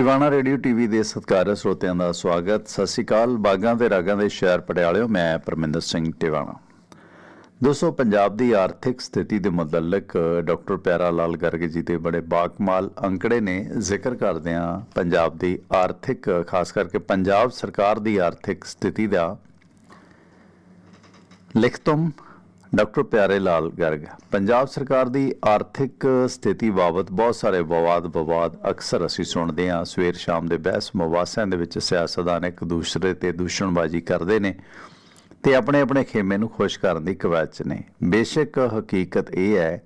Tiwana radio TV ਦੇ ਸਤਿਕਾਰਯੋਗ ਸਰੋਤਿਆਂ ਦਾ ਸਵਾਗਤ। ਸਤਿ ਸ਼੍ਰੀ ਅਕਾਲ। ਬਾਗਾਂ ਤੇ ਰਾਗਾਂ ਦੇ ਸ਼ਹਿਰ ਪਟਿਆਲਿਓ, ਮੈਂ ਪਰਮਿੰਦਰ ਸਿੰਘ ਟਿਵਾਣਾ। ਦੋਸਤੋ, ਪੰਜਾਬ ਦੀ ਆਰਥਿਕ ਸਥਿਤੀ ਦੇ ਮੁਤਲਕ ਡਾਕਟਰ ਪਿਆਰਾ ਲਾਲ ਗਰਗ ਜੀ ਦੇ ਬੜੇ ਬਾਕਮਾਲ ਅੰਕੜੇ ਨੇ ਜ਼ਿਕਰ ਕਰਦਿਆਂ ਪੰਜਾਬ ਦੀ ਆਰਥਿਕ, ਖਾਸ ਕਰਕੇ ਪੰਜਾਬ ਸਰਕਾਰ ਦੀ ਆਰਥਿਕ ਸਥਿਤੀ ਦਾ ਲਿਖਤਮ ਡਾਕਟਰ ਪਿਆਰੇ ਲਾਲ ਗਰਗ, ਪੰਜਾਬ ਸਰਕਾਰ ਦੀ ਆਰਥਿਕ ਸਥਿਤੀ ਬਾਬਤ ਬਹੁਤ ਸਾਰੇ ਵਿਵਾਦ ਵਿਵਾਦ ਅਕਸਰ ਅਸੀਂ ਸੁਣਦੇ ਹਾਂ। ਸਵੇਰ ਸ਼ਾਮ ਦੇ ਬਹਿਸ ਮਵਾਸਿਆਂ ਦੇ ਵਿੱਚ ਸਿਆਸਤਦਾਨ ਇੱਕ ਦੂਸਰੇ ਤੇ ਦੂਸ਼ਣਬਾਜ਼ੀ ਕਰਦੇ ਨੇ ਤੇ ਆਪਣੇ ਆਪਣੇ ਖੇਮੇ ਨੂੰ ਖੁਸ਼ ਕਰਨ ਦੀ ਕਵਾਇਦ 'ਚ ਨੇ। ਬੇਸ਼ੱਕ ਹਕੀਕਤ ਇਹ ਹੈ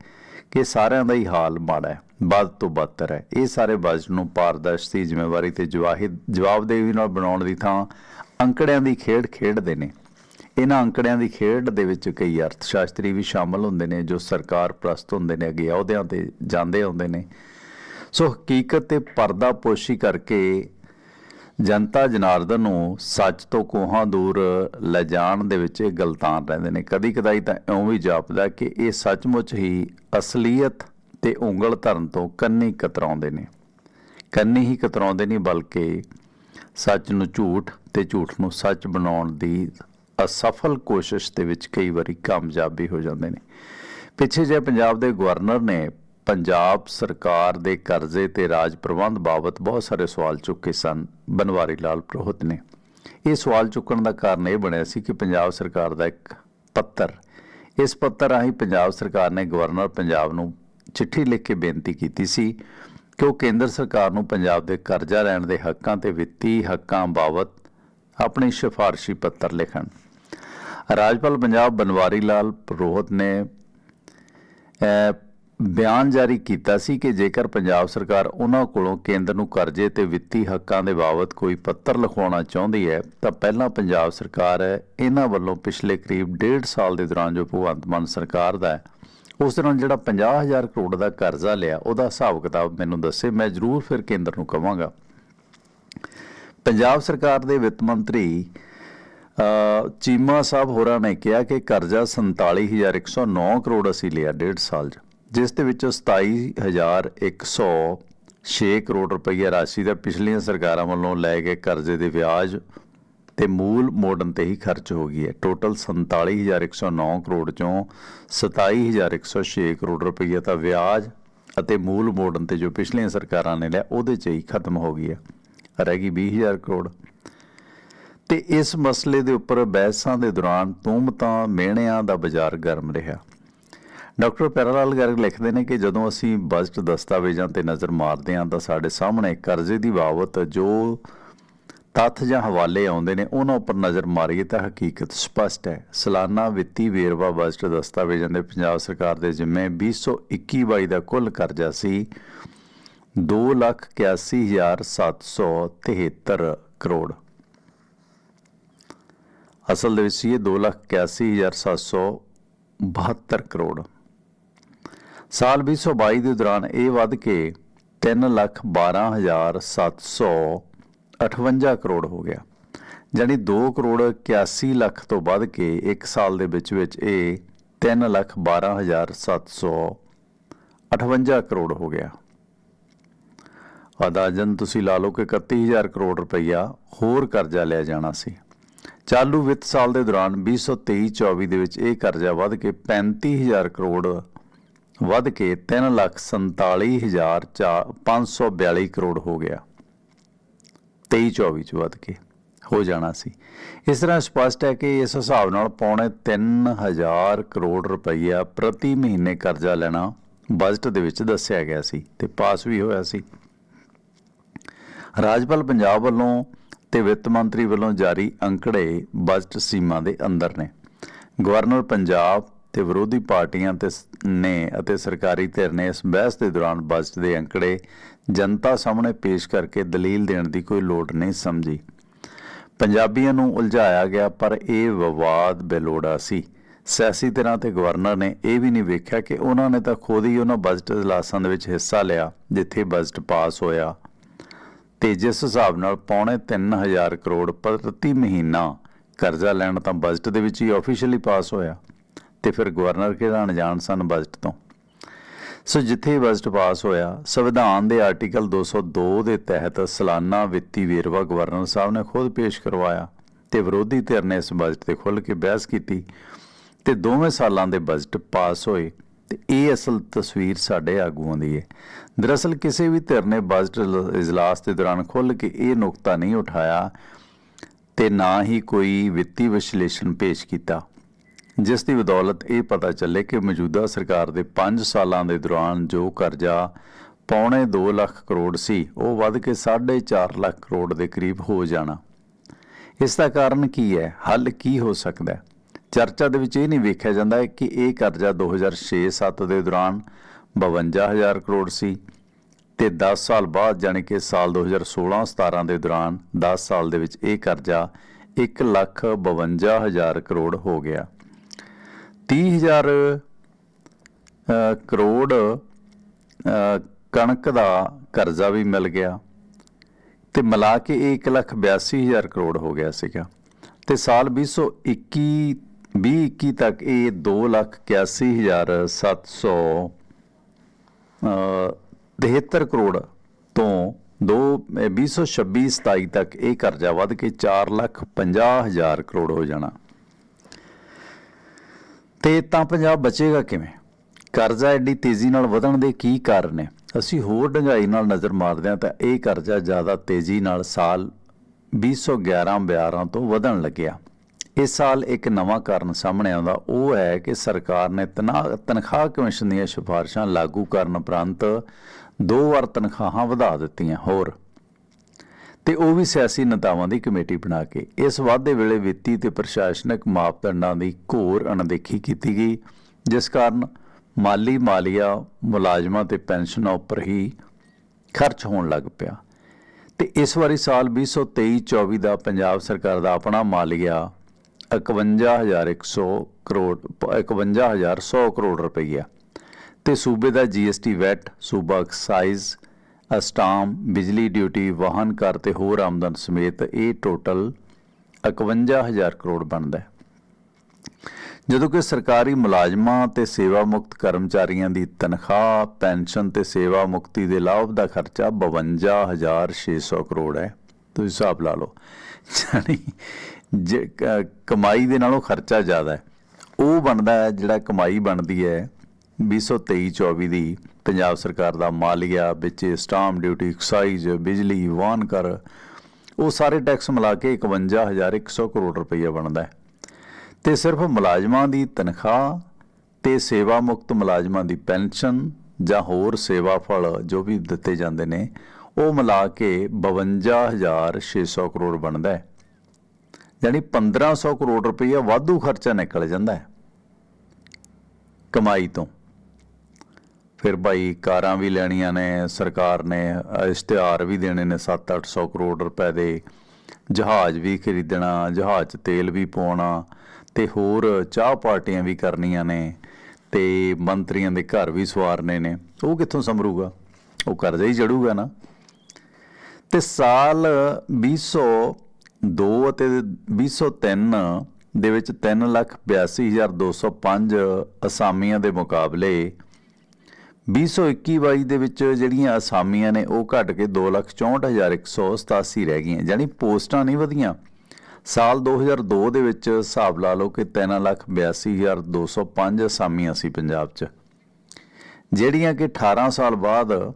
ਕਿ ਸਾਰਿਆਂ ਦਾ ਹੀ ਹਾਲ ਮਾੜਾ ਹੈ, ਵੱਧ ਤੋਂ ਬਦਤਰ ਹੈ। ਇਹ ਸਾਰੇ ਬਜਟ ਨੂੰ ਪਾਰਦਰਸ਼ੀ ਜ਼ਿੰਮੇਵਾਰੀ ਤੇ ਜਵਾਹਿਦ ਜਵਾਬਦੇਹੀ ਨਾਲ ਬਣਾਉਣ ਦੀ ਥਾਂ ਅੰਕੜਿਆਂ ਦੀ ਖੇਡ ਖੇਡਦੇ ਨੇ। ਇਹਨਾਂ ਅੰਕੜਿਆਂ ਦੀ ਖੇਡ ਦੇ ਵਿੱਚ ਕਈ ਅਰਥ ਸ਼ਾਸਤਰੀ ਵੀ ਸ਼ਾਮਲ ਹੁੰਦੇ ਨੇ, ਜੋ ਸਰਕਾਰ ਪ੍ਰਸਤ ਹੁੰਦੇ ਨੇ, ਅੱਗੇ ਅਹੁਦਿਆਂ ਤੇ ਜਾਂਦੇ ਆਉਂਦੇ ਨੇ। ਸੋ ਹਕੀਕਤ ਤੇ ਪਰਦਾਪੋਸ਼ੀ ਕਰਕੇ ਜਨਤਾ ਜਨਾਰਦਨ ਨੂੰ ਸੱਚ ਤੋਂ ਕੋਹਾਂ ਦੂਰ ਲੈ ਜਾਣ ਦੇ ਵਿੱਚ ਇਹ ਗਲਤਾਨ ਰਹਿੰਦੇ ਨੇ। ਕਦੀ ਕਦਾਈ ਤਾਂ ਇਉਂ ਵੀ ਜਾਪਦਾ ਕਿ ਇਹ ਸੱਚਮੁੱਚ ਹੀ ਅਸਲੀਅਤ ਤੇ ਉਂਗਲ ਧਰਨ ਤੋਂ ਕੰਨੀ ਕਤਰਾਉਂਦੇ ਨੇ। ਕੰਨੀ ਹੀ ਕਤਰਾਉਂਦੇ ਨਹੀਂ, ਬਲਕਿ ਸੱਚ ਨੂੰ ਝੂਠ ਤੇ ਝੂਠ ਨੂੰ ਸੱਚ ਬਣਾਉਣ ਦੀ ਅਸਫਲ ਕੋਸ਼ਿਸ਼ ਦੇ ਵਿੱਚ ਕਈ ਵਾਰੀ ਕਾਮਯਾਬ ਵੀ ਹੋ ਜਾਂਦੇ ਨੇ। ਪਿੱਛੇ ਜੇ ਪੰਜਾਬ ਦੇ ਗਵਰਨਰ ਨੇ ਪੰਜਾਬ ਸਰਕਾਰ ਦੇ ਕਰਜ਼ੇ ਤੇ ਰਾਜ ਪ੍ਰਬੰਧ ਬਾਬਤ ਬਹੁਤ ਸਾਰੇ ਸਵਾਲ ਚੁੱਕੇ ਸਨ, ਬਨਵਾਰੀ ਲਾਲ ਪ੍ਰੋਹਤ ਨੇ। ਇਹ ਸਵਾਲ ਚੁੱਕਣ ਦਾ ਕਾਰਨ ਇਹ ਬਣਿਆ ਸੀ ਕਿ ਪੰਜਾਬ ਸਰਕਾਰ ਦਾ ਇੱਕ ਪੱਤਰ, ਇਸ ਪੱਤਰ ਰਾਹੀਂ ਪੰਜਾਬ ਸਰਕਾਰ ਨੇ ਗਵਰਨਰ ਪੰਜਾਬ ਨੂੰ ਚਿੱਠੀ ਲਿਖ ਕੇ ਬੇਨਤੀ ਕੀਤੀ ਸੀ ਕਿ ਉਹ ਕੇਂਦਰ ਸਰਕਾਰ ਨੂੰ ਪੰਜਾਬ ਦੇ ਕਰਜ਼ਾ ਲੈਣ ਦੇ ਹੱਕਾਂ ਤੇ ਵਿੱਤੀ ਹੱਕਾਂ ਬਾਬਤ ਆਪਣੀ ਸਿਫਾਰਸ਼ੀ ਪੱਤਰ ਲਿਖਣ। ਰਾਜਪਾਲ ਪੰਜਾਬ ਬਨਵਾਰੀ ਲਾਲ ਪ੍ਰੋਹਤ ਨੇ ਬਿਆਨ ਜਾਰੀ ਕੀਤਾ ਸੀ ਕਿ ਜੇਕਰ ਪੰਜਾਬ ਸਰਕਾਰ ਉਹਨਾਂ ਕੋਲੋਂ ਕੇਂਦਰ ਨੂੰ ਕਰਜ਼ੇ ਤੇ ਵਿੱਤੀ ਹੱਕਾਂ ਦੇ ਬਾਬਤ ਕੋਈ ਪੱਤਰ ਲਿਖਵਾਉਣਾ ਚਾਹੁੰਦੀ ਹੈ, ਤਾਂ ਪਹਿਲਾਂ ਪੰਜਾਬ ਸਰਕਾਰ ਇਹਨਾਂ ਵੱਲੋਂ ਪਿਛਲੇ ਕਰੀਬ 1.5 ਸਾਲ ਦੇ ਦੌਰਾਨ ਜੋ ਭਗਵੰਤ ਮਾਨ ਸਰਕਾਰ ਦਾ ਹੈ, ਉਸ ਦੌਰਾਨ ਜਿਹੜਾ 50000 ਕਰੋੜ ਦਾ ਕਰਜ਼ਾ ਲਿਆ, ਉਹਦਾ ਹਿਸਾਬ ਕਿਤਾਬ ਮੈਨੂੰ ਦੱਸੇ, ਮੈਂ ਜ਼ਰੂਰ ਫਿਰ ਕੇਂਦਰ ਨੂੰ ਕਵਾਂਗਾ। ਪੰਜਾਬ ਸਰਕਾਰ ਦੇ ਵਿੱਤ ਮੰਤਰੀ ਚੀਮਾ ਸਾਹਿਬ ਹੋਰਾਂ ਨੇ ਕਿਹਾ ਕਿ ਕਰਜ਼ਾ 47109 ਕਰੋੜ ਅਸੀਂ ਲਿਆ ਡੇਢ ਸਾਲ 'ਚ, ਜਿਸ ਦੇ ਵਿੱਚੋਂ 27106 ਕਰੋੜ ਰੁਪਈਆ ਰਾਸ਼ੀ ਦਾ ਪਿਛਲੀਆਂ ਸਰਕਾਰਾਂ ਵੱਲੋਂ ਲਏ ਗਏ ਕਰਜ਼ੇ ਦੇ ਵਿਆਜ ਤੇ ਮੂਲ ਮੋੜਨ ਤੇ ਹੀ ਖਰਚ ਹੋ ਗਈ ਹੈ। ਟੋਟਲ 47109 ਕਰੋੜ ਚੋਂ 27106 ਕਰੋੜ ਰੁਪਈਆ ਤਾਂ ਵਿਆਜ ਅਤੇ ਮੂਲ ਮੋੜਨ ਤੇ ਜੋ ਪਿਛਲੀਆਂ ਸਰਕਾਰਾਂ ਨੇ ਲਿਆ, ਉਹਦੇ 'ਚ ਹੀ ਖਤਮ ਹੋ ਗਈ ਹੈ। ਰਹਿ ਗਈ 20000 ਕਰੋੜ। ਤੇ ਇਸ ਮਸਲੇ ਦੇ ਉੱਪਰ ਬਹਿਸਾਂ ਦੇ ਦੌਰਾਨ ਤੂਮਤਾਂ ਮਿਹਣਿਆਂ ਦਾ ਬਾਜ਼ਾਰ ਗਰਮ ਰਿਹਾ। ਡਾਕਟਰ ਪੈਰਾਲਾਲ ਗਰਗ ਲਿਖਦੇ ਨੇ ਕਿ ਜਦੋਂ ਅਸੀਂ ਬਜਟ ਦਸਤਾਵੇਜ਼ਾਂ ਤੇ ਨਜ਼ਰ ਮਾਰਦੇ ਹਾਂ ਤਾਂ ਸਾਡੇ ਸਾਹਮਣੇ ਕਰਜ਼ੇ ਦੀ ਬਾਬਤ ਜੋ ਤੱਥ ਜਾਂ ਹਵਾਲੇ ਆਉਂਦੇ ਨੇ, ਉਹਨਾਂ ਉੱਪਰ ਨਜ਼ਰ ਮਾਰੀਏ ਤਾਂ ਹਕੀਕਤ ਸਪਸ਼ਟ ਹੈ। ਸਾਲਾਨਾ ਵਿੱਤੀ ਵੇਰਵਾ ਬਜਟ ਦਸਤਾਵੇਜ਼ਾਂ ਦੇ ਪੰਜਾਬ ਸਰਕਾਰ ਦੇ ਜਿੰਮੇ 2021-22 ਦਾ ਕੁੱਲ ਕਰਜ਼ਾ ਸੀ। 281773 ਕਰੋੜ। ਅਸਲ ਦੇ ਵਿੱਚ ਸੀ ਇਹ 281772 ਕਰੋੜ। ਸਾਲ 2022 ਦੇ ਦੌਰਾਨ ਇਹ ਵੱਧ ਕੇ 312758 ਕਰੋੜ ਹੋ ਗਿਆ। ਜਾਨੀ 2 ਕਰੋੜ 81 ਲੱਖ ਤੋਂ ਵੱਧ ਕੇ ਇੱਕ ਸਾਲ ਦੇ ਵਿੱਚ ਵਿੱਚ ਇਹ 312758 ਕਰੋੜ ਹੋ ਗਿਆ। ਅਦਾਜਨ ਤੁਸੀਂ ਲਾ ਲਓ ਕਿ 31000 ਕਰੋੜ ਰੁਪਈਆ ਹੋਰ ਕਰਜ਼ਾ ਲਿਆ ਜਾਣਾ ਸੀ। ਚਾਲੂ ਵਿੱਤ ਸਾਲ ਦੇ ਦੌਰਾਨ 2023-24 ਦੇ ਵਿੱਚ ਇਹ ਕਰਜ਼ਾ ਵੱਧ ਕੇ 35000 ਕਰੋੜ ਵੱਧ ਕੇ 347542 ਕਰੋੜ ਹੋ ਗਿਆ। 23-24 ਚ ਵੱਧ ਕੇ ਹੋ ਜਾਣਾ ਸੀ। ਇਸ ਤਰ੍ਹਾਂ ਸਪਸ਼ਟ ਹੈ ਕਿ ਇਸ ਹਿਸਾਬ ਨਾਲ ਪੌਣੇ 3000 ਕਰੋੜ ਰੁਪਈਆ ਪ੍ਰਤੀ ਮਹੀਨੇ ਕਰਜ਼ਾ ਲੈਣਾ ਬਜਟ ਦੇ ਵਿੱਚ ਦੱਸਿਆ ਗਿਆ ਸੀ ਤੇ ਪਾਸ ਵੀ ਹੋਇਆ ਸੀ। ਰਾਜਪਾਲ ਪੰਜਾਬ ਵੱਲੋਂ ਤੇ ਵਿੱਤ ਮੰਤਰੀ ਵੱਲੋਂ ਜਾਰੀ ਅੰਕੜੇ ਬਜਟ ਸੀਮਾ ਦੇ ਅੰਦਰ ਨੇ। ਗਵਰਨਰ ਪੰਜਾਬ ਤੇ ਵਿਰੋਧੀ ਪਾਰਟੀਆਂ ਤੇ ਸ- ਨੇ ਅਤੇ ਸਰਕਾਰੀ ਧਿਰ ਨੇ ਇਸ ਬਹਿਸ ਦੇ ਦੌਰਾਨ ਬਜਟ ਦੇ ਅੰਕੜੇ ਜਨਤਾ ਸਾਹਮਣੇ ਪੇਸ਼ ਕਰਕੇ ਦਲੀਲ ਦੇਣ ਦੀ ਕੋਈ ਲੋੜ ਨਹੀਂ ਸਮਝੀ। ਪੰਜਾਬੀਆਂ ਨੂੰ ਉਲਝਾਇਆ ਗਿਆ, ਪਰ ਇਹ ਵਿਵਾਦ ਬੇਲੋੜਾ ਸੀ। ਸਿਆਸੀ ਧਿਰਾਂ ਤੇ ਗਵਰਨਰ ਨੇ ਇਹ ਵੀ ਨਹੀਂ ਵੇਖਿਆ ਕਿ ਉਹਨਾਂ ਨੇ ਤਾਂ ਖੁਦ ਹੀ ਉਹਨਾਂ ਬਜਟ ਇਜਲਾਸਾਂ ਦੇ ਵਿੱਚ ਹਿੱਸਾ ਲਿਆ, ਜਿੱਥੇ ਬਜਟ ਪਾਸ ਹੋਇਆ। ਤੇ ਜਿਸ ਹਿਸਾਬ ਨਾਲ ਪੌਣੇ 3000 ਕਰੋੜ ਪ੍ਰਤੀ ਮਹੀਨਾ ਕਰਜ਼ਾ ਲੈਣ ਤਾਂ ਬਜਟ ਦੇ ਵਿੱਚ ਹੀ ਆਫੀਸ਼ੀਅਲੀ ਪਾਸ ਹੋਇਆ ਤੇ ਫਿਰ ਗਵਰਨਰ ਕਿਹੜਾ ਅਣਜਾਣ ਸਨ ਬਜਟ ਤੋਂ। ਸੋ ਜਿੱਥੇ ਬਜਟ ਪਾਸ ਹੋਇਆ, ਸੰਵਿਧਾਨ ਦੇ ਆਰਟੀਕਲ 202 ਦੇ ਤਹਿਤ ਸਾਲਾਨਾ ਵਿੱਤੀ ਵੇਰਵਾ ਗਵਰਨਰ ਸਾਹਿਬ ਨੇ ਖੁਦ ਪੇਸ਼ ਕਰਵਾਇਆ ਤੇ ਵਿਰੋਧੀ ਧਿਰ ਨੇ ਇਸ ਬਜਟ ਤੇ ਖੁੱਲ੍ਹ ਕੇ ਬਹਿਸ ਕੀਤੀ ਤੇ ਦੋਵੇਂ ਸਾਲਾਂ ਦੇ ਬਜਟ ਪਾਸ ਹੋਏ। ਤੇ ਇਹ ਅਸਲ ਤਸਵੀਰ ਸਾਡੇ ਆਗੂਆਂ ਦੀ ਹੈ। ਦਰਅਸਲ ਕਿਸੇ ਵੀ ਧਿਰ ਨੇ ਬਜਟ ਇਜਲਾਸ ਦੇ ਦੌਰਾਨ ਖੁੱਲ੍ਹ ਕੇ ਇਹ ਨੁਕਤਾ ਨਹੀਂ ਉਠਾਇਆ ਤੇ ਨਾ ਹੀ ਕੋਈ ਵਿੱਤੀ ਵਿਸ਼ਲੇਸ਼ਣ ਪੇਸ਼ ਕੀਤਾ, ਜਿਸ ਦੀ ਬਦੌਲਤ ਇਹ ਪਤਾ ਚੱਲੇ ਕਿ ਮੌਜੂਦਾ ਸਰਕਾਰ ਦੇ 5 ਸਾਲਾਂ ਦੇ ਦੌਰਾਨ ਜੋ ਕਰਜ਼ਾ ਪੌਣੇ 2 ਲੱਖ ਕਰੋੜ ਸੀ, ਉਹ ਵੱਧ ਕੇ 4.5 ਲੱਖ ਕਰੋੜ ਦੇ ਕਰੀਬ ਹੋ ਜਾਣਾ। ਇਸ ਦਾ ਕਾਰਨ ਕੀ ਹੈ? ਹੱਲ ਕੀ ਹੋ ਸਕਦਾ ਹੈ? ਚਰਚਾ ਦੇ ਵਿੱਚ ਇਹ ਨਹੀਂ ਵੇਖਿਆ ਜਾਂਦਾ ਹੈ ਕਿ ਇਹ ਕਰਜ਼ਾ 2006-7 ਦੇ ਦੌਰਾਨ 52000 ਕਰੋੜ ਸੀ ਤੇ 10 ਸਾਲ ਬਾਅਦ ਜਾਣੀ ਕਿ ਸਾਲ 2016-17 ਦੇ ਦੌਰਾਨ 10 ਸਾਲ ਦੇ ਵਿੱਚ ਇਹ ਕਰਜ਼ਾ 152000 ਕਰੋੜ ਹੋ ਗਿਆ। 30000 ਅ, ਕਰੋੜ ਕਣਕ ਦਾ ਕਰਜ਼ਾ ਵੀ ਮਿਲ ਗਿਆ ਤੇ ਮਿਲਾ ਕੇ ਇਹ 182000 ਕਰੋੜ ਹੋ ਗਿਆ ਸੀਗਾ। ਤੇ ਸਾਲ 2021 2021 ਤੱਕ ਇਹ 281700 ਅ, 73 ਕਰੋੜ ਤੋਂ ਦੋ 2026 27 ਤੱਕ ਇਹ ਕਰਜ਼ਾ ਵੱਧ ਕੇ 450000 ਕਰੋੜ ਹੋ ਜਾਣਾ। ਤੇ ਤਾਂ ਪੰਜਾਬ ਬਚੇਗਾ ਕਿਵੇਂ? ਕਰਜ਼ਾ ਐਡੀ ਤੇਜ਼ੀ ਨਾਲ ਵਧਣ ਦੇ ਕੀ ਕਾਰਨ ਨੇ? ਅਸੀਂ ਹੋਰ ਡੰਗਾਈ ਨਾਲ ਨਜ਼ਰ ਮਾਰਦੇ ਹਾਂ ਤਾਂ ਇਹ ਕਰਜ਼ਾ ਜ਼ਿਆਦਾ ਤੇਜ਼ੀ ਨਾਲ ਸਾਲ 2011-12 ਤੋਂ ਵਧਣ ਲੱਗਿਆ। ਇਸ ਸਾਲ ਇੱਕ ਨਵਾਂ ਕਾਰਨ ਸਾਹਮਣੇ ਆਉਂਦਾ, ਉਹ ਹੈ ਕਿ ਸਰਕਾਰ ਨੇ ਤਨਾ- ਤਨਖਾਹ ਕਮਿਸ਼ਨ ਦੀਆਂ ਸਿਫਾਰਸ਼ਾਂ ਲਾਗੂ ਕਰਨ ਉਪਰੰਤ ਦੋ ਵਾਰ ਤਨਖਾਹਾਂ ਵਧਾ ਦਿੱਤੀਆਂ ਹੋਰ। ਤੇ ਉਹ ਵੀ ਸਿਆਸੀ ਨੇਤਾਵਾਂ ਦੀ ਕਮੇਟੀ ਬਣਾ ਕੇ। ਇਸ ਵਾਅਦੇ ਵੇਲੇ ਵਿੱਤੀ ਤੇ ਪ੍ਰਸ਼ਾਸਨਿਕ ਮਾਪਦੰਡਾਂ ਦੀ ਘੋਰ ਅਣਦੇਖੀ ਕੀਤੀ ਗਈ, ਜਿਸ ਕਾਰਨ ਮਾਲੀ ਮਾਲੀਆ ਮੁਲਾਜ਼ਮਾਂ ਤੇ ਪੈਨਸ਼ਨਾਂ ਉੱਪਰ ਹੀ ਖਰਚ ਹੋਣ ਲੱਗ ਪਿਆ। ਤੇ ਇਸ ਵਾਰੀ ਸਾਲ 2023-24 ਦਾ ਪੰਜਾਬ ਸਰਕਾਰ ਦਾ ਆਪਣਾ ਮਾਲੀਆ 51100 ਕਰੋੜ 51100 ਕਰੋੜ ਰੁਪਈਆ। ਤੇ ਸੂਬੇ ਦਾ ਜੀਐਸਟੀ ਵੈਟ, ਸੂਬਾ ਐਕਸਾਈਜ਼ ਅਸਟਾਮ, ਬਿਜਲੀ ਡਿਊਟੀ ਵਾਹਨ ਕਰ ਤੇ ਹੋਰ ਆਮਦਨ ਸਮੇਤ ਇਹ ਟੋਟਲ 51000 ਕਰੋੜ ਬਣਦਾ ਹੈ। ਜਦੋਂ ਕਿ ਸਰਕਾਰੀ ਮੁਲਾਜ਼ਮਾਂ ਤੇ ਸੇਵਾ ਮੁਕਤ ਕਰਮਚਾਰੀਆਂ ਦੀ ਤਨਖਾਹ, ਪੈਨਸ਼ਨ ਤੇ ਸੇਵਾ ਮੁਕਤੀ ਦੇ ਲਾਭ ਦਾ ਖਰਚਾ 52600 ਕਰੋੜ ਹੈ। ਤੁਸੀਂ ਹਿਸਾਬ ਲਾ ਲਓ। ਜਾਨੀ ਕਮਾਈ ਦੇ ਨਾਲੋਂ ਖਰਚਾ ਜ਼ਿਆਦਾ ਹੈ। ਉਹ ਬਣਦਾ ਹੈ, ਜਿਹੜਾ ਕਮਾਈ ਬਣਦੀ ਹੈ 2023-24 ਦੀ। ਪੰਜਾਬ ਸਰਕਾਰ ਦਾ ਮਾਲੀਆ, ਵਿੱਚ ਸਟਾਮ ਡਿਊਟੀ, ਐਕਸਾਈਜ਼, ਬਿਜਲੀ, ਵਾਹਨ ਕਰ ਉਹ ਸਾਰੇ ਟੈਕਸ ਮਿਲਾ ਕੇ 51100 ਕਰੋੜ ਰੁਪਈਆ ਬਣਦਾ ਹੈ। ਤੇ ਸਿਰਫ ਮੁਲਾਜ਼ਮਾਂ ਦੀ ਤਨਖਾਹ ਤੇ ਸੇਵਾ ਮੁਕਤ ਮੁਲਾਜ਼ਮਾਂ ਦੀ ਪੈਨਸ਼ਨ ਜਾਂ ਹੋਰ ਸੇਵਾ ਫਲ ਜੋ ਵੀ ਦਿੱਤੇ ਜਾਂਦੇ ਨੇ, ਉਹ ਮਿਲਾ ਕੇ 52600 ਕਰੋੜ ਬਣਦਾ ਹੈ। ਯਾਨੀ 1500 ਕਰੋੜ ਰੁਪਈਆ ਵਾਧੂ ਖਰਚਾ ਨਿਕਲ ਜਾਂਦਾ ਹੈ ਕਮਾਈ ਤੋਂ। ਫਿਰ ਭਾਈ ਕਾਰਾਂ ਵੀ ਲੈਣੀਆਂ ਨੇ, ਸਰਕਾਰ ਨੇ ਇਸ਼ਤਿਹਾਰ ਵੀ ਦੇਣੇ ਨੇ 7-800 ਕਰੋੜ ਰੁਪਏ ਦੇ। ਜਹਾਜ਼ ਵੀ ਖਰੀਦਣਾ, ਜਹਾਜ਼ 'ਚ ਤੇਲ ਵੀ ਪਾਉਣਾ ਤੇ ਹੋਰ ਚਾਹ ਪਾਰਟੀਆਂ ਵੀ ਕਰਨੀਆਂ ਨੇ ਤੇ ਮੰਤਰੀਆਂ ਦੇ ਘਰ ਵੀ ਸਵਾਰਨੇ ਨੇ। ਉਹ ਕਿੱਥੋਂ ਸੰਭਰੂਗਾ? ਉਹ ਕਰਜ਼ਾ ਹੀ ਜੜੂਗਾ ਨਾ। ਤੇ ਸਾਲ 202 ਅਤੇ 203 ਦੇ ਵਿੱਚ 382205 ਅਸਾਮੀਆਂ ਦੇ ਮੁਕਾਬਲੇ 2021-22 ਦੇ ਵਿੱਚ ਜਿਹੜੀਆਂ ਅਸਾਮੀਆਂ ਨੇ ਉਹ ਘਟ ਕੇ 264187 ਰਹਿ ਗਈਆਂ। ਯਾਨੀ ਪੋਸਟਾਂ ਨਹੀਂ ਵਧੀਆਂ। ਸਾਲ 2002 ਦੇ ਵਿੱਚ ਹਿਸਾਬ ਲਾ ਲਓ ਕਿ 382205 ਅਸਾਮੀਆਂ ਸੀ ਪੰਜਾਬ 'ਚ। ਜਿਹੜੀਆਂ ਕਿ 18 ਸਾਲ ਬਾਅਦ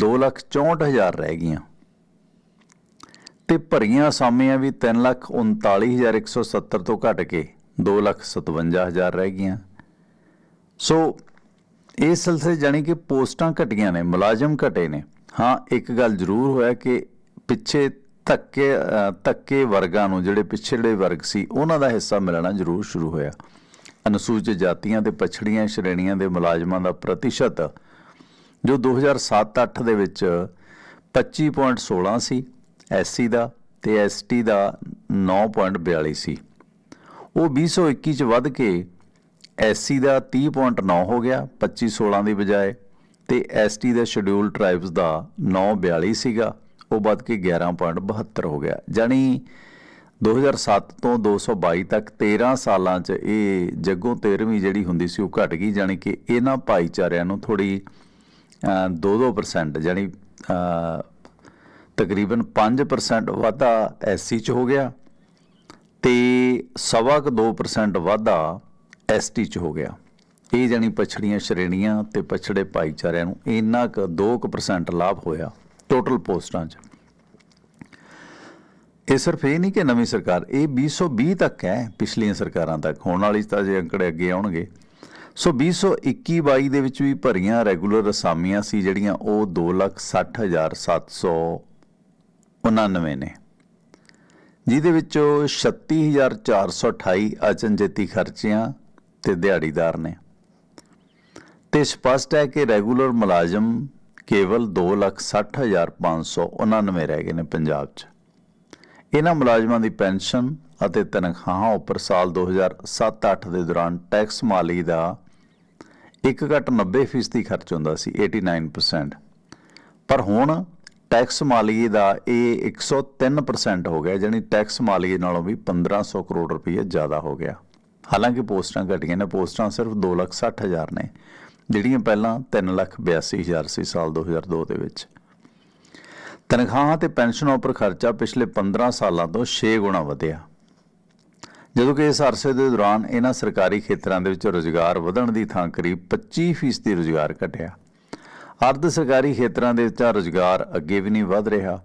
264000 ਰਹਿ ਗਈਆਂ। ਤੇ ਭਰੀਆਂ ਅਸਾਮੀਆਂ ਵੀ 339170 ਤੋਂ ਘਟ ਕੇ 257000 ਰਹਿ ਗਈਆਂ। ਸੋ ਇਹ ਸਿਲਸਿਲੇ ਜਾਣੀ ਕਿ ਪੋਸਟਾਂ ਘਟੀਆਂ ਨੇ, ਮੁਲਾਜ਼ਮ ਘਟੇ ਨੇ। ਹਾਂ, ਇੱਕ ਗੱਲ ਜ਼ਰੂਰ ਹੋਇਆ ਕਿ ਪਿੱਛੇ ਧੱਕੇ ਧੱਕੇ ਵਰਗਾਂ ਨੂੰ ਜਿਹੜੇ ਪਿਛੜੇ ਵਰਗ ਸੀ, ਉਹਨਾਂ ਦਾ ਹਿੱਸਾ ਮਿਲਣਾ ਜ਼ਰੂਰ ਸ਼ੁਰੂ ਹੋਇਆ। ਅਨੁਸੂਚਿਤ ਜਾਤੀਆਂ ਤੇ ਪਛੜੀਆਂ ਸ਼੍ਰੇਣੀਆਂ ਦੇ ਮੁਲਾਜ਼ਮਾਂ ਦਾ ਪ੍ਰਤੀਸ਼ਤ ਜੋ 2007-8 ਦੇ ਵਿੱਚ 25.16 ਸੀ ਐਸਸੀ ਦਾ ਤੇ ਐਸਟੀ ਦਾ 9.42 ਸੀ। ਉਹ 2021 ਚ ਵੱਧ ਕੇ ਐਸਸੀ ਦਾ 30.9 ਹੋ ਗਿਆ 2516 ਦੀ ਬਜਾਏ ਤੇ ਐਸਟੀ ਦਾ ਸ਼ਡਿਊਲ ਟ੍ਰਾਈਬਸ ਦਾ 942 ਸੀਗਾ, ਉਹ ਵੱਧ ਕੇ 11.72 ਹੋ ਗਿਆ। ਜਾਨੀ 2007 ਤੋਂ 222 ਤੱਕ 13 ਸਾਲਾਂ 'ਚ ਇਹ ਜੱਗੋਂ 13ਵੀਂ ਜਿਹੜੀ ਹੁੰਦੀ ਸੀ ਉਹ ਘਟ ਗਈ, ਜਾਣੀ ਕਿ ਇਹਨਾਂ ਭਾਈਚਾਰਿਆਂ ਨੂੰ ਥੋੜੀ 2-2% ਜਾਣੀ ਤਕਰੀਬਨ 5% ਵਾਧਾ ਐਸਸੀ 'ਚ ਹੋ ਗਿਆ ਤੇ ਸਵਾ ਕੁ 2% ਵਾਧਾ ਐਸਟੀ 'ਚ ਹੋ ਗਿਆ। ਇਹ ਜਾਣੀ ਪਛੜੀਆਂ ਸ਼੍ਰੇਣੀਆਂ ਤੇ ਪਛੜੇ ਭਾਈਚਾਰਿਆਂ ਨੂੰ ਇੰਨਾ ਕੁ 2% ਲਾਭ ਹੋਇਆ ਟੋਟਲ ਪੋਸਟਾਂ 'ਚ। ਇਹ ਸਿਰਫ ਇਹ ਨਹੀਂ ਕਿ ਨਵੀਂ ਸਰਕਾਰ, ਇਹ 2020 ਤੱਕ ਹੈ ਪਿਛਲੀਆਂ ਸਰਕਾਰਾਂ ਤੱਕ। ਹੋਣ ਵਾਲੀ ਤਾਂ ਜੇ ਅੰਕੜੇ ਅੱਗੇ ਆਉਣਗੇ। ਸੋ 2021-22 ਦੇ ਵਿੱਚ ਵੀ ਭਰੀਆਂ ਰੈਗੂਲਰ ਅਸਾਮੀਆਂ ਸੀ, ਜਿਹੜੀਆਂ ਉਹ 260799 ਨੇ। ਜਿਹਦੇ ਵਿੱਚੋਂ 36428 ਅਚਨਜੇਤੀ ਖਰਚਿਆਂ ਤੇ ਦਿਹਾੜੀਦਾਰ ਨੇ। ਤੇ ਸਪਸ਼ਟ ਹੈ ਕਿ ਰੈਗੂਲਰ ਮੁਲਾਜ਼ਮ ਕੇਵਲ 260599 ਰਹਿ ਗਏ ਨੇ ਪੰਜਾਬ 'ਚ। ਇਹਨਾਂ ਮੁਲਾਜ਼ਮਾਂ ਦੀ ਪੈਨਸ਼ਨ ਅਤੇ ਤਨਖਾਹਾਂ ਉੱਪਰ ਸਾਲ 2007-8 ਦੇ ਦੌਰਾਨ ਟੈਕਸ ਮਾਲੀ ਦਾ ਇੱਕ ਘੱਟ 90% ਖਰਚ ਹੁੰਦਾ ਸੀ 89% ਪਰ ਹੁਣ ਟੈਕਸ ਮਾਲੀਏ ਦਾ ਇਹ 103% ਹੋ ਗਿਆ ਜਾਨੀ ਟੈਕਸ ਮਾਲੀਏ ਨਾਲੋਂ ਵੀ 1500 ਕਰੋੜ ਰੁਪਏ ਜ਼ਿਆਦਾ ਹੋ ਗਿਆ। ਹਾਲਾਂਕਿ ਪੋਸਟਾਂ ਘਟੀਆਂ ਨੇ, ਪੋਸਟਾਂ ਸਿਰਫ 260000 ਨੇ, ਜਿਹੜੀਆਂ ਪਹਿਲਾਂ 382000 ਸੀ ਸਾਲ 2002 ਦੇ ਵਿੱਚ। ਤਨਖਾਹਾਂ ਤੇ ਪੈਨਸ਼ਨਾਂ ਉੱਪਰ ਖਰਚਾ ਪਿਛਲੇ 15 ਸਾਲਾਂ ਤੋਂ 6 ਗੁਣਾ ਵਧਿਆ। ਜਦੋਂ ਕਿ ਇਸ ਅਰਸੇ ਦੇ ਦੌਰਾਨ ਇਹਨਾਂ ਸਰਕਾਰੀ ਖੇਤਰਾਂ ਦੇ ਵਿੱਚ ਰੁਜ਼ਗਾਰ ਵਧਣ ਦੀ ਥਾਂ ਕਰੀਬ 25% ਦੀ ਰੁਜ਼ਗਾਰ ਘਟਿਆ। ਅਰਧ ਸਰਕਾਰੀ ਖੇਤਰਾਂ ਦੇ ਵਿੱਚ ਰੁਜ਼ਗਾਰ ਅੱਗੇ ਵੀ ਨਹੀਂ ਵਧ ਰਿਹਾ।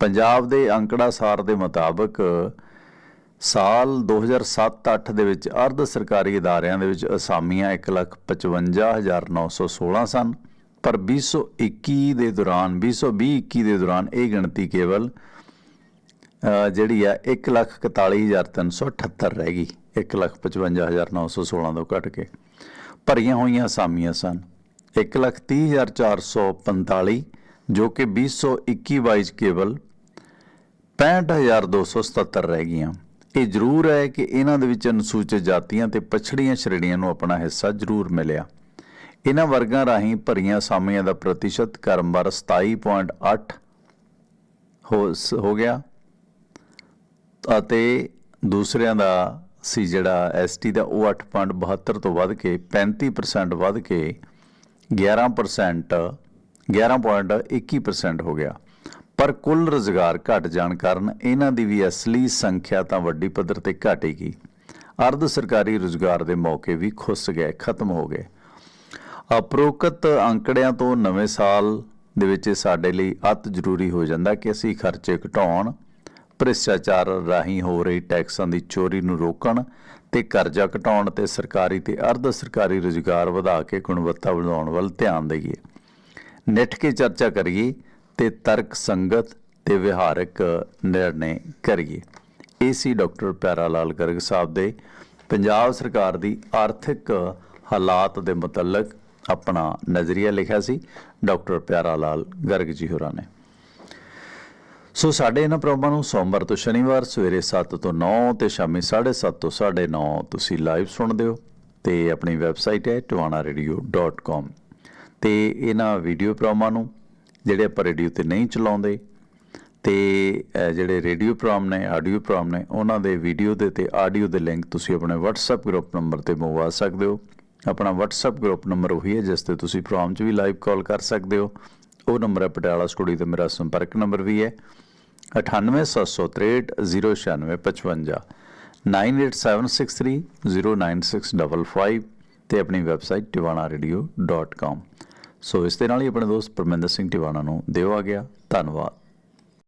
ਪੰਜਾਬ ਦੇ ਅੰਕੜਾ ਸਾਰ ਦੇ ਮੁਤਾਬਕ ਸਾਲ 2007-8 ਦੇ ਵਿੱਚ ਅਰਧ ਸਰਕਾਰੀ ਅਦਾਰਿਆਂ ਦੇ ਵਿੱਚ ਅਸਾਮੀਆਂ 155916 ਸਨ, ਪਰ 2021 ਦੇ ਦੌਰਾਨ 2020-21 ਦੇ ਦੌਰਾਨ ਇਹ ਗਿਣਤੀ ਕੇਵਲ ਜਿਹੜੀ ਆ 141378 ਰਹਿ ਗਈ 155916 ਤੋਂ ਘਟ ਕੇ। ਭਰੀਆਂ ਹੋਈਆਂ ਅਸਾਮੀਆਂ ਸਨ। 130445 ਜੋ ਕਿ 2021-22 ਚ ਕੇਵਲ 65277 ਰਹਿ ਗਈਆਂ। ਇਹ ਜ਼ਰੂਰ ਹੈ ਕਿ ਇਹਨਾਂ ਦੇ ਵਿੱਚ ਅਨੁਸੂਚਿਤ ਜਾਤੀਆਂ ਤੇ ਪਛੜੀਆਂ ਸ਼੍ਰੇਣੀਆਂ ਨੂੰ ਆਪਣਾ ਹਿੱਸਾ ਜ਼ਰੂਰ ਮਿਲਿਆ। ਇਹਨਾਂ ਵਰਗਾਂ ਰਾਹੀਂ ਭਰੀਆਂ ਅਸਾਮੀਆਂ ਦਾ ਪ੍ਰਤੀਸ਼ਤ ਕਰਮਵਾਰ 27.8 ਹੋ ਸ- ਹੋ ਗਿਆ ਅਤੇ ਦੂਸਰਿਆਂ ਦਾ ਸੀ ਜਿਹੜਾ ਐਸਟੀ ਦਾ ਉਹ 8.72 ਤੋਂ ਵੱਧ ਕੇ 35% ਵੱਧ ਕੇ 11% 11.21% ਹੋ ਗਿਆ। ਪਰ ਕੁੱਲ ਰੁਜ਼ਗਾਰ ਘਟ ਜਾਣ ਕਾਰਨ ਇਹਨਾਂ ਦੀ ਵੀ ਅਸਲੀ ਸੰਖਿਆ ਤਾਂ ਵੱਡੀ ਪੱਧਰ ਤੇ ਘਟੇਗੀ ਅਰਧ ਸਰਕਾਰੀ ਰੁਜ਼ਗਾਰ ਦੇ ਮੌਕੇ ਵੀ ਖੁੱਸ ਗਏ, ਖਤਮ ਹੋ ਗਏ। ਅਪਰੋਕਤ ਅੰਕੜਿਆਂ ਤੋਂ ਨਵੇਂ ਸਾਲ ਦੇ ਵਿੱਚ ਇਹ ਸਾਡੇ ਲਈ ਅਤ ਜ਼ਰੂਰੀ ਹੋ ਜਾਂਦਾ ਕਿ ਅਸੀਂ ਖਰਚੇ ਘਟਾਉਣ, ਭ੍ਰਿਸ਼ਟਾਚਾਰ ਰਾਹੀਂ ਹੋ ਰਹੀ ਟੈਕਸਾਂ ਦੀ ਚੋਰੀ ਨੂੰ ਰੋਕਣ ਤੇ ਕਰਜ਼ਾ ਘਟਾਉਣ ਤੇ ਸਰਕਾਰੀ ਤੇ ਅਰਧ ਸਰਕਾਰੀ ਰੁਜ਼ਗਾਰ ਵਧਾ ਕੇ ਗੁਣਵੱਤਾ ਵਧਾਉਣ ਵੱਲ ਧਿਆਨ ਦੇਈਏ। ਨਿੱਠ ਕੇ ਚਰਚਾ ਕਰੀਏ ਤੇ ਤਰਕ ਸੰਗਤ ਤੇ ਵਿਹਾਰਕ ਨਿਰਣੇ ਕਰੀਏ। ਇਹ ਸੀ ਡਾਕਟਰ ਪਿਆਰਾ ਲਾਲ ਗਰਗ ਸਾਹਿਬ ਦੇ ਪੰਜਾਬ ਸਰਕਾਰ ਦੀ ਆਰਥਿਕ ਹਾਲਾਤ ਦੇ ਮੁਤਲਕ ਆਪਣਾ ਨਜ਼ਰੀਆ ਲਿਖਿਆ ਸੀ। ਡਾਕਟਰ ਪਿਆਰਾ ਲਾਲ ਗਰਗ ਜੀ ਹੋਰਾਂ ਨੇ। ਸੋ ਸਾਡੇ ਇਹਨਾਂ ਪ੍ਰੋਗਰਾਮਾਂ ਨੂੰ ਸੋਮਵਾਰ ਤੋਂ ਸ਼ਨੀਵਾਰ ਸਵੇਰੇ 7 ਤੋਂ 9 ਤੇ ਸ਼ਾਮੀ 7:30 ਤੋਂ 9:30 ਤੁਸੀਂ ਲਾਈਵ ਸੁਣਦੇ ਹੋ ਤੇ ਆਪਣੀ ਵੈਬਸਾਈਟ ਹੈ tuanaradio.com ਤੇ ਇਹਨਾਂ ਵੀਡੀਓ ਪ੍ਰੋਗਰਾਮਾਂ ਨੂੰ ਜਿਹੜੇ ਆਪਾਂ ਰੇਡੀਓ ਤੇ ਨਹੀਂ ਚਲਾਉਂਦੇ ਤੇ ਜਿਹੜੇ ਰੇਡੀਓ ਪ੍ਰੋਗਰਾਮ ਨੇ, ਆਡੀਓ ਪ੍ਰੋਗਰਾਮ ਨੇ, ਉਹਨਾਂ ਦੇ ਵੀਡੀਓ ਦੇ ਤੇ ਆਡੀਓ ਦੇ ਲਿੰਕ ਤੁਸੀਂ ਆਪਣੇ WhatsApp ਗਰੁੱਪ ਨੰਬਰ ਤੇ ਮੰਗਵਾ ਸਕਦੇ ਹੋ। ਆਪਣਾ WhatsApp ਗਰੁੱਪ ਨੰਬਰ ਉਹੀ ਹੈ ਜਿਸ ਤੇ ਤੁਸੀਂ ਪ੍ਰੋਗਰਾਮ 'ਚ ਵੀ ਲਾਈਵ ਕਾਲ ਕਰ ਸਕਦੇ ਹੋ। ਉਹ ਨੰਬਰ ਹੈ ਪਟਿਆਲਾ ਸਟੂਡੀਓ ਤੇ ਮੇਰਾ ਸੰਪਰਕ ਨੰਬਰ ਵੀ ਹੈ। 9876309655 9876309655 ਤੇ ਆਪਣੀ ਵੈਬਸਾਈਟ tiwanaradio.com ਸੋ ਇਸ ਦੇ ਨਾਲ ਹੀ ਆਪਣੇ ਦੋਸਤ ਪਰਮਿੰਦਰ ਸਿੰਘ ਟਿਵਾਣਾ ਨੂੰ ਦਿਓ ਆ ਗਿਆ। ਧੰਨਵਾਦ।